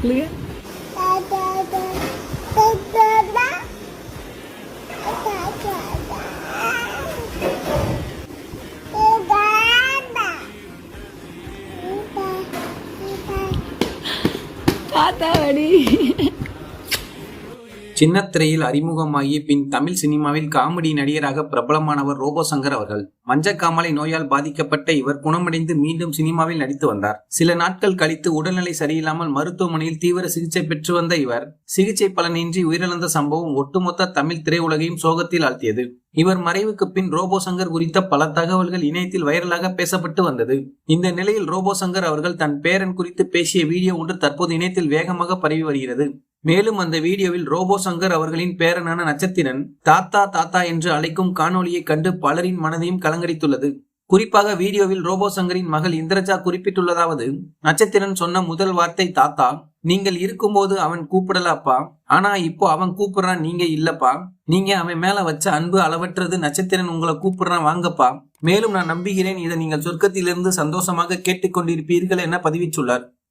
சொல்லுங்க தாத்தா வடி. சின்னத்திரையில் அறிமுகமாகி பின் தமிழ் சினிமாவில் காமெடி நடிகராக பிரபலமானவர் ரோபோ சங்கர் அவர்கள். மஞ்சக்காமலை நோயால் பாதிக்கப்பட்ட இவர் குணமடைந்து மீண்டும் சினிமாவில் நடித்து வந்தார். சில நாட்கள் கழித்து உடல்நிலை சரியில்லாமல் மருத்துவமனையில் தீவிர சிகிச்சை பெற்று வந்த இவர் சிகிச்சை பலனின்றி உயிரிழந்த சம்பவம் ஒட்டுமொத்த தமிழ் திரையுலகையும் சோகத்தில் ஆழ்த்தியது. இவர் மறைவுக்கு பின் ரோபோ சங்கர் குறித்த பல தகவல்கள் இணையத்தில் வைரலாக பேசப்பட்டு வந்தது. இந்த நிலையில் ரோபோ சங்கர் அவர்கள் தன் பேரன் குறித்து பேசிய வீடியோ ஒன்று தற்போது இணையத்தில் வேகமாக பரவி வருகிறது. மேலும் அந்த வீடியோவில் ரோபோ சங்கர் அவர்களின் பேரனான நட்சத்திரன் தாத்தா தாத்தா என்று அழைக்கும் காணொலியைக் கண்டு பலரின் மனதையும் கலங்கடித்துள்ளது குறிப்பாக வீடியோவில் ரோபோ சங்கரின் மகள் இந்திரஜா குறிப்பிட்டுள்ளதாவது நட்சத்திரன் சொன்ன முதல் வார்த்தை தாத்தா நீங்கள் இருக்கும்போது அவன் கூப்பிடலாப்பா? ஆனா இப்போ அவன் கூப்பிடுறான் நீங்க இல்லப்பா. நீங்க அவன் மேல வச்ச அன்பு அளவற்றது நட்சத்திரன் உங்களை கூப்பிடுறான் வாங்கப்பா. மேலும் நான் நம்புகிறேன் இதை நீங்கள் சொர்க்கத்திலிருந்து சந்தோஷமாக கேட்டுக்கொண்டிருப்பீர்கள் என பதிவிட்டுள்ளார்.